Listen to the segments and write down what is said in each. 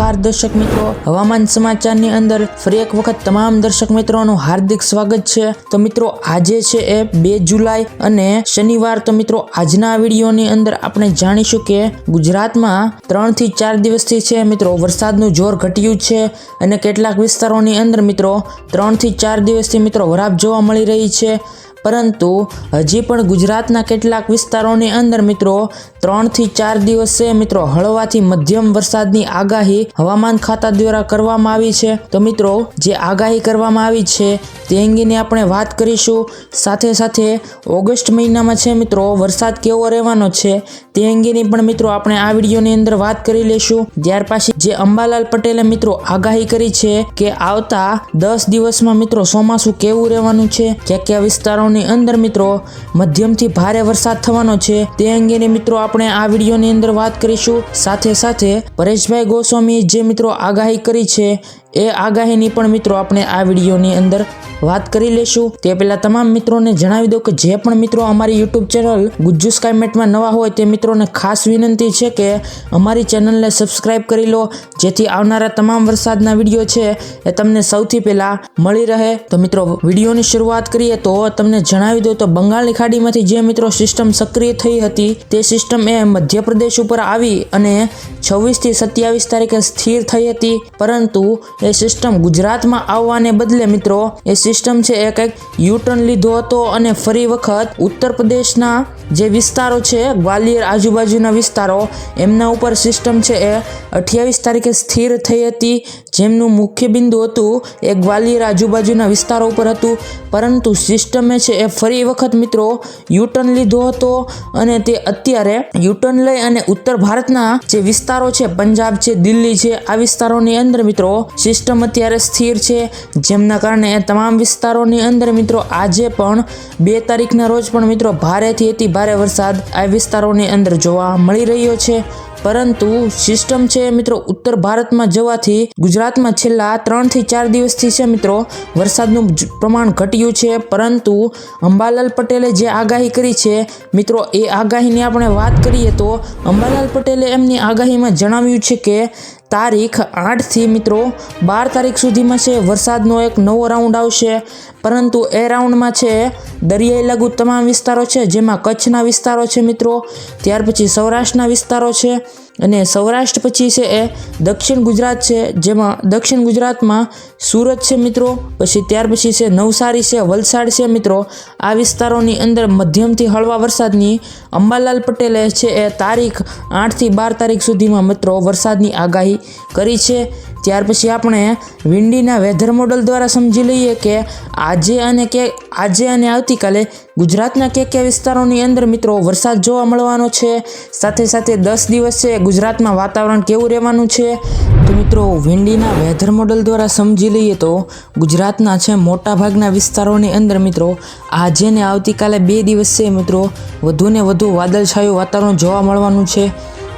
નમસ્કાર દર્શક મિત્રો. હવામાન સમાચારની અંદર ફરી એક વખત તમામ દર્શક મિત્રોનું હાર્દિક સ્વાગત છે. તો મિત્રો, આજે છે એ બે જુલાઈ અને શનિવાર. તો મિત્રો, આજના વિડીયોની અંદર આપણે જાણીશું કે ગુજરાતમાં ત્રણથી ચાર દિવસથી છે મિત્રો, વરસાદનું જોર ઘટ્યું છે અને કેટલાક વિસ્તારોની અંદર મિત્રો, ત્રણથી ચાર દિવસથી મિત્રો વરાપ જોવા મળી રહી છે. પરંતુ હજી પણ ગુજરાતના કેટલાક વિસ્તારોની અંદર મિત્રો ત્રણથી ચાર દિવસે મિત્રો હળવાથી મધ્યમ વરસાદની આગાહી હવામાન ખાતા દ્વારા કરવામાં આવી છે. તો મિત્રો, જે આગાહી કરવામાં આવી છે તે અંગેની આપણે વાત કરીશું. સાથે સાથે ઓગસ્ટ મહિનામાં છે મિત્રો, વરસાદ કેવો રહેવાનો છે તે અંગેની પણ મિત્રો આપણે આ વિડીયોની અંદર વાત કરી લેશું ત્યાર પછી જે અંબાલાલ પટેલે મિત્રો આગાહી કરી છે કે આવતા દસ દિવસમાં મિત્રો ચોમાસું કેવું રહેવાનું છે, કયા કયા વિસ્તારોની અંદર મિત્રો મધ્યમથી ભારે વરસાદ થવાનો છે તે અંગેની મિત્રો આપણે આ વિડીયોની અંદર વાત કરીશું. સાથે સાથે પરેશભાઈ ગોસ્વામી જે મિત્રો આગાહી કરી છે એ આગાહીની પણ મિત્રો આપણે આ વિડીયોની અંદર વાત કરી લેશું. તે પહેલાં તમામ મિત્રોને જણાવી દઉં કે જે પણ મિત્રો અમારી યુટ્યુબ ચેનલ ગુજ્જુ સ્કાયમેટમાં નવા હોય તે મિત્રોને ખાસ વિનંતી છે કે અમારી ચેનલને સબસ્ક્રાઈબ કરી લો. જેથી આવનારા તમામ વરસાદના વીડિયો છે એ તમને સૌથી પહેલાં મળી રહે. તો મિત્રો, વિડીયોની શરૂઆત કરીએ તો તમને જણાવી દઉં તો બંગાળની ખાડીમાંથી જે મિત્રો સિસ્ટમ સક્રિય થઈ હતી, તે સિસ્ટમ એ મધ્યપ્રદેશ ઉપર આવી અને છવ્વીસથી સત્યાવીસ તારીખે સ્થિર થઈ હતી. પરંતુ એ સિસ્ટમ ગુજરાતમાં આવવાને બદલે મિત્રો, એ સિસ્ટમ છે એ કંઈક યુટર્ન લીધો હતો અને ફરી વખત ઉત્તર પ્રદેશના જે વિસ્તારો છે, ગ્વાલિયર આજુબાજુના વિસ્તારો, એમના ઉપર સિસ્ટમ છે એ અઠ્યાવીસ તારીખે સ્થિર થઈ હતી. જેમનું મુખ્ય બિંદુ હતું એ ગ્વાલિયર આજુબાજુના વિસ્તારો ઉપર હતું. પરંતુ સિસ્ટમે છે એ ફરી વખત મિત્રો યુટર્ન લીધો હતો અને તે અત્યારે યુટર્ન લઈ અને ઉત્તર ભારતના જે વિસ્તારો છે, પંજાબ છે, દિલ્હી છે, આ વિસ્તારોની અંદર મિત્રો સિસ્ટમ અત્યારે સ્થિર છે. જેમના કારણે એ તમામ વિસ્તારોની અંદર મિત્રો આજે પણ બે તારીખના રોજ પણ મિત્રો ભારેથી અતિ ભારે વરસાદ આ વિસ્તારોની અંદર જોવા મળી રહ્યો છે. પરંતુ સિસ્ટમ છે મિત્રો ઉત્તર ભારતમાં જવાથી ગુજરાતમાં છેલ્લા ત્રણથી ચાર દિવસથી છે મિત્રો વરસાદનું પ્રમાણ ઘટ્યું છે. પરંતુ અંબાલાલ પટેલે જે આગાહી કરી છે, મિત્રો એ આગાહીની આપણે વાત કરીએ તો અંબાલાલ પટેલે એમની આગાહીમાં જણાવ્યું છે કે તારીખ આઠથી મિત્રો, બાર તારીખ સુધીમાં છે, વરસાદનો એક નવો રાઉન્ડ આવશે. પરંતુ એ રાઉન્ડમાં છે, દરિયાઈ લઘુ તમામ વિસ્તારો છે, જેમાં કચ્છના વિસ્તારો છે મિત્રો, ત્યાર પછી સૌરાષ્ટ્રના વિસ્તારો છે. અને સૌરાષ્ટ્ર પછી છે એ દક્ષિણ ગુજરાત છે, જેમાં દક્ષિણ ગુજરાતમાં સુરત છે મિત્રો, પછી ત્યાર પછી છે નવસારી છે, વલસાડ છે મિત્રો. આ વિસ્તારોની અંદર મધ્યમથી હળવા વરસાદની અંબાલાલ પટેલે છે એ તારીખ આઠથી બાર તારીખ સુધીમાં મિત્રો વરસાદની આગાહી કરી છે. ત્યાર પછી આપણે વિંડીના વેધર મોડલ દ્વારા સમજી લઈએ કે આજે અને કે આજે અને આવતીકાલે ગુજરાતના કયા કયા વિસ્તારોની અંદર મિત્રો વરસાદ જોવા મળવાનો છે. સાથે સાથે દસ દિવસ છે ગુજરાતમાં વાતાવરણ કેવું રહેવાનું છે? તો મિત્રો વિંડીના વેધર મોડલ દ્વારા સમજી લઈએ તો ગુજરાતના છે મોટાભાગના વિસ્તારોની અંદર મિત્રો આજે ને આવતીકાલે બે દિવસ છે મિત્રો વધુને વધુ વાદળછાયું વાતાવરણ જોવા મળવાનું છે.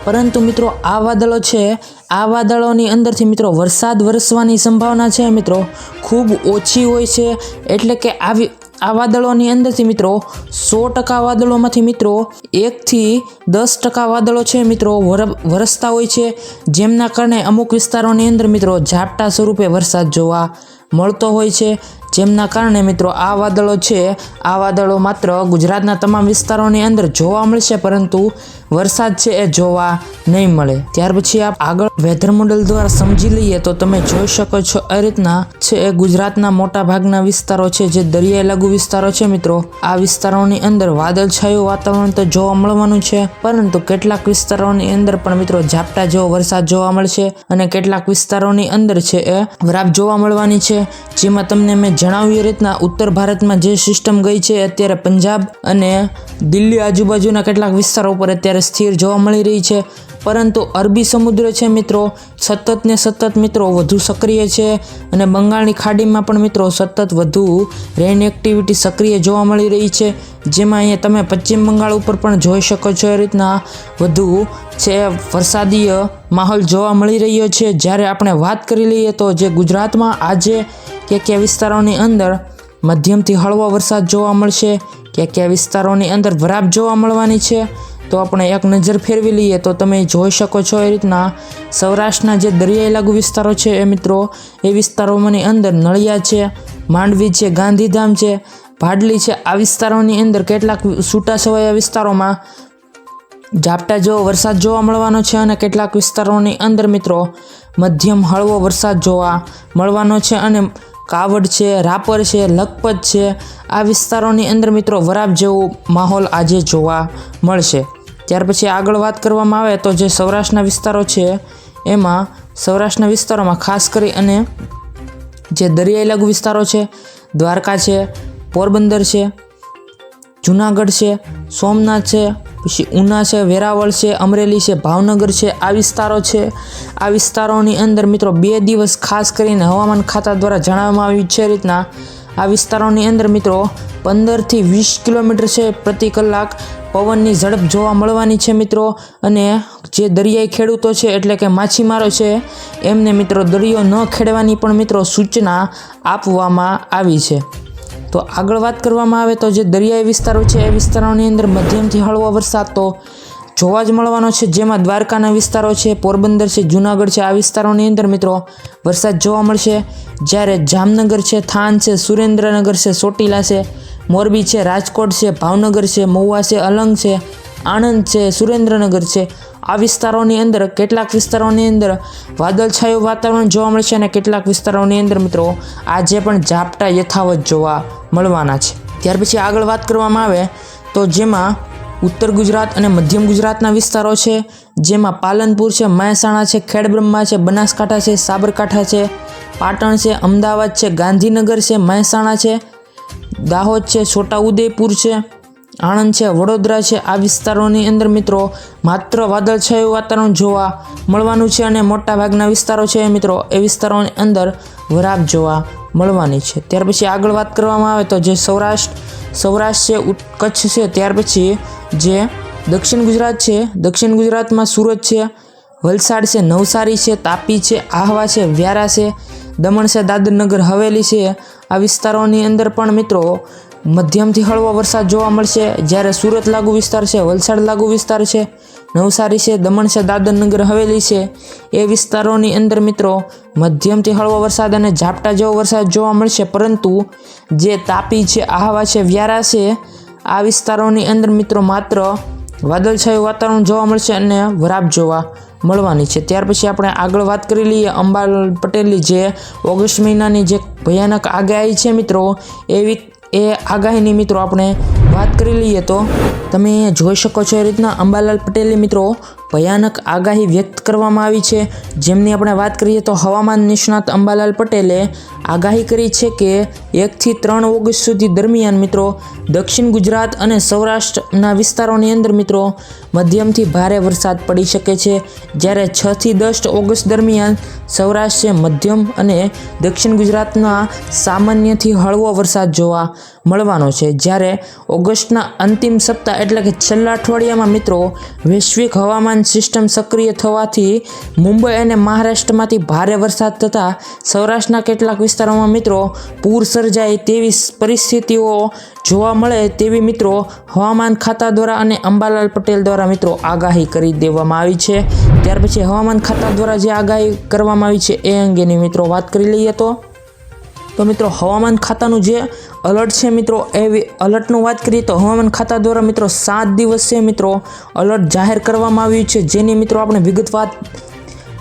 પરંતુ મિત્રો, આ વાદળો છે, આ વાદળોની અંદરથી મિત્રો વરસાદ વરસવાની સંભાવના છે મિત્રો. ખૂબ ઓછી હોય છે, એટલે કે આવી, આ વાદળોની અંદરથી મિત્રો સો ટકા વાદળોમાંથી મિત્રો એકથી દસ ટકા વાદળો છે મિત્રો વર- વરસતા હોય છે. જેમના કારણે અમુક વિસ્તારોની અંદર મિત્રો ઝાપટા સ્વરૂપે વરસાદ જોવા મળતો હોય છે. જેમના કારણે મિત્રો આ વાદળો છે, આ વાદળો માત્ર ગુજરાતના તમામ વિસ્તારોની અંદર જોવા મળશે, પરંતુ વરસાદ છે એ જોવા નહીં મળે. ત્યાર પછી આપ આગળ વેધર મોડલ દ્વારા સમજી લઈએ તો તમે જોઈ શકો છો આ રીતના છે એ ગુજરાતના મોટા ભાગના વિસ્તારો છે, જે દરિયાઈ લઘુ વિસ્તારો છે મિત્રો. આ વિસ્તારોની અંદર વાદળછાયું વાતાવરણ તો જોવા મળવાનું છે, પરંતુ કેટલાક વિસ્તારોની અંદર પણ મિત્રો ઝાપટા જેવો વરસાદ જોવા મળશે અને કેટલાક વિસ્તારોની અંદર છે એ વરાપ જોવા મળવાની છે, જેમાં તમને મેં જણાવ્યું, રીતના ઉત્તર ભારતમાં જે સિસ્ટમ ગઈ છે, અત્યારે પંજાબ અને દિલ્હી આજુબાજુના કેટલાક વિસ્તારો ઉપર અત્યારે સ્થિર જોવા મળી રહી છે. પરંતુ અરબી સમુદ્ર છે મિત્રો સતત ને સતત મિત્રો વધુ સક્રિય છે અને બંગાળની ખાડીમાં પણ મિત્રો સતત વધુ રેન એક્ટિવિટી સક્રિય જોવા મળી રહી છે. જેમાં અહીંયા તમે પશ્ચિમ બંગાળ ઉપર પણ જોઈ શકો છો એ રીતના વધુ છે, વરસાદીય માહોલ જોવા મળી રહ્યો છે. જ્યારે આપણે વાત કરી લઈએ તો જે ગુજરાતમાં આજે કયા કયા વિસ્તારોની અંદર મધ્યમથી હળવો વરસાદ જોવા મળશે ક્યાં કયા વિસ્તારોની અંદર વરાપ જોવા મળવાની છે, તો આપણે એક નજર ફેરવી લઈએ તો તમે જોઈ શકો છો એ રીતના સૌરાષ્ટ્રના જે દરિયાઈ લાગુ વિસ્તારો છે એ મિત્રો, એ વિસ્તારોમાંની અંદર નળિયા છે, માંડવી છે, ગાંધીધામ છે, ભાડલી છે, આ વિસ્તારોની અંદર કેટલાક છૂટાછવાયા વિસ્તારોમાં ઝાપટા જેવો વરસાદ જોવા મળવાનો છે અને કેટલાક વિસ્તારોની અંદર મિત્રો મધ્યમ હળવો વરસાદ જોવા મળવાનો છે અને કાવડ છે, રાપર છે, લખપત છે, આ વિસ્તારોની અંદર મિત્રો વરાપ જેવો માહોલ આજે જોવા મળશે. ત્યાર પછી આગળ વાત કરવામાં આવે તો જે સૌરાષ્ટ્રના વિસ્તારો છે, એમાં સૌરાષ્ટ્રના વિસ્તારોમાં ખાસ કરી અને જે દરિયાઈ લઘુ વિસ્તારો છે, દ્વારકા છે, પોરબંદર છે, જુનાગઢ છે, સોમનાથ છે પછી ઉના છે, વેરાવળ છે, અમરેલી છે, ભાવનગર છે, આ વિસ્તારો છે. આ વિસ્તારોની અંદર મિત્રો બે દિવસ ખાસ કરીને હવામાન ખાતા દ્વારા જણાવવામાં આવ્યું છે રીતના. આ વિસ્તારોની અંદર મિત્રો પંદરથી વીસ કિલોમીટર છે પ્રતિ કલાક પવનની ઝડપ જોવા મળવાની છે મિત્રો. અને જે દરિયાઈ ખેડૂતો છે, એટલે કે માછીમારો છે, એમને મિત્રો દરિયો ન ખેડવાની પણ મિત્રો સૂચના આપવામાં આવી છે. તો આગળ વાત કરવામાં આવે તો જે દરિયાઈ વિસ્તારો છે, એ વિસ્તારોની અંદર મધ્યમથી હળવો વરસાદ તો જોવા જ મળવાનો છે. જેમાં દ્વારકાના વિસ્તારો છે, પોરબંદર છે, જુનાગઢ છે, આ વિસ્તારોની અંદર મિત્રો વરસાદ જોવા મળશે. જ્યારે જામનગર છે, થાન છે, સુરેન્દ્રનગર છે, ચોટીલા છે, મોરબી છે, રાજકોટ છે, ભાવનગર છે, મહુવા છે, અલંગ છે, આણંદ છે, સુરેન્દ્રનગર છે આ વિસ્તારોની અંદર, કેટલાક વિસ્તારોની અંદર વાદળછાયું વાતાવરણ જોવા મળશે અને કેટલાક વિસ્તારોની અંદર મિત્રો આજે પણ ઝાપટા યથાવત જોવા મળવાના છે. ત્યાર પછી આગળ વાત કરવામાં આવે તો જેમાં ઉત્તર ગુજરાત અને મધ્યમ ગુજરાતના વિસ્તારો છે, જેમાં પાલનપુર છે, મહેસાણા છે, ખેડબ્રહ્મા છે, બનાસકાંઠા છે, સાબરકાંઠા છે, પાટણ છે, અમદાવાદ છે, ગાંધીનગર છે, મહેસાણા છે, દાહોદ છે, છોટાઉદેપુર છે આણંદ છે, વડોદરા છે, આ વિસ્તારોની અંદર મિત્રો માત્ર વાદળછાયું વાતાવરણ જોવા મળવાનું છે અને મોટાભાગના વિસ્તારો છે મિત્રો એ વિસ્તારોની અંદર વરાપ જોવા મળવાની છે. ત્યાર પછી આગળ વાત કરવામાં આવે તો જે સૌરાષ્ટ્ર સૌરાષ્ટ્ર છે કચ્છ છે, ત્યાર પછી જે દક્ષિણ ગુજરાત છે, દક્ષિણ ગુજરાતમાં સુરત છે, વલસાડ છે, નવસારી છે, તાપી છે, આહવા છે, વ્યારા છે, દમણ છે, દાદરનગર, હવેલી છે, આ વિસ્તારોની અંદર પણ મિત્રો મધ્યમથી હળવો વરસાદ જોવા મળશે, જ્યારે સુરત લાગુ વિસ્તાર છે, વલસાડ લાગુ વિસ્તાર છે, નવસારી છે, દમણ છે, દાદરનગર, હવેલી છે. એ વિસ્તારોની અંદર મિત્રો, મધ્યમથી હળવો વરસાદ અને ઝાપટા જેવો વરસાદ જોવા મળશે, પરંતુ જે તાપી છે, આહવા છે, વ્યારા છે, આ વિસ્તારોની અંદર મિત્રો માત્ર વાદળછાયું વાતાવરણ જોવા મળશે અને વરાપ જોવા મળવાની છે. ત્યાર પછી આપણે આગળ વાત કરી લઈએ અંબાલાલ પટેલની જે ઓગસ્ટ મહિનાની જે ભયાનક આગાહી છે મિત્રો, એવી એ આગાહીની મિત્રો આપણે વાત કરી લઈએ તો તમે જોઈ શકો છો એ રીતના અંબાલાલ પટેલની મિત્રો ભયાનક આગાહી વ્યક્ત કરવામાં આવી છે. જેમની આપણે વાત કરીએ તો હવામાન નિષ્ણાત અંબાલાલ પટેલે આગાહી કરી છે કે એકથી ત્રણ ઓગસ્ટ સુધી દરમિયાન મિત્રો, દક્ષિણ ગુજરાત અને સૌરાષ્ટ્રના વિસ્તારોની અંદર મિત્રો, મધ્યમથી ભારે વરસાદ પડી શકે છે. જ્યારે છથી દસ ઓગસ્ટ દરમિયાન સૌરાષ્ટ્ર મધ્યમ અને દક્ષિણ ગુજરાતના સામાન્યથી હળવો વરસાદ જોવા મળવાનો છે. જ્યારે ઓગસ્ટના અંતિમ સપ્તાહ એટલે કે છેલ્લા અઠવાડિયામાં મિત્રો, વૈશ્વિક હવામાન સિસ્ટમ સક્રિય થવાથી મુંબઈ અને મહારાષ્ટ્રમાંથી ભારે વરસાદ થતાં સૌરાષ્ટ્રના કેટલાક વિસ્તારોમાં મિત્રો પૂર સર્જાય તેવી પરિસ્થિતિઓ જોવા મળે તેવી મિત્રો હવામાન ખાતા દ્વારા અને અંબાલાલ પટેલ દ્વારા મિત્રો આગાહી કરી દેવામાં આવી છે. ત્યાર પછી હવામાન ખાતા દ્વારા જે આગાહી કરવામાં આવી છે એ અંગેની મિત્રો વાત કરી લઈએ તો તો મિત્રો, હવામાન ખાતાનું જે અલર્ટ છે મિત્રો, એ અલર્ટનું વાત કરીએ તો હવામાન ખાતા દ્વારા મિત્રો સાત દિવસ મિત્રો અલર્ટ જાહેર કરવામાં આવ્યું છે. જેની મિત્રો આપણે વિગતવાર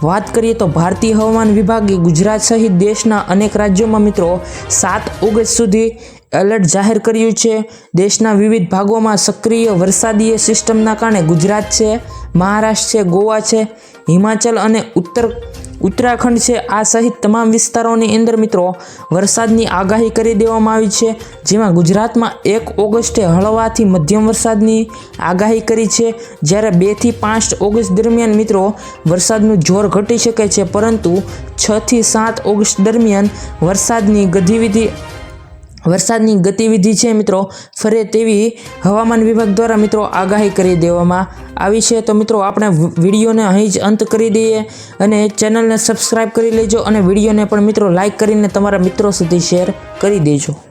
વાત કરીએ તો ભારતીય હવામાન વિભાગે ગુજરાત સહિત દેશના અનેક રાજ્યોમાં મિત્રો સાત ઓગસ્ટ સુધી એલર્ટ જાહેર કર્યું છે. દેશના વિવિધ ભાગોમાં સક્રિય વરસાદીય સિસ્ટમના કારણે ગુજરાત છે, મહારાષ્ટ્ર છે, ગોવા છે, હિમાચલ અને ઉત્તર, ઉત્તરાખંડ છે. આ સહિત તમામ વિસ્તારોની અંદર મિત્રો વરસાદની આગાહી કરી દેવામાં આવી છે. જેમાં ગુજરાતમાં એક ઓગસ્ટે હળવાથી મધ્યમ વરસાદની આગાહી કરી છે. જ્યારે બેથી પાંચ ઓગસ્ટ દરમિયાન મિત્રો વરસાદનું જોર ઘટી શકે છે. પરંતુ છથી સાત ઓગસ્ટ દરમિયાન વરસાદની ગતિવિધિ વરસાદની ગતિવિધિ છે મિત્રો, ફરે તેવી હવામાન વિભાગ દ્વારા મિત્રો આગાહી કરી દેવામાં આવી છે. તો મિત્રો, આપણે વિડીયોને અહીં જ અંત કરી દઈએ અને ચેનલને સબસ્ક્રાઈબ કરી લેજો અને વિડીયોને પણ મિત્રો લાઇક કરીને તમારા મિત્રો સુધી શેર કરી દેજો.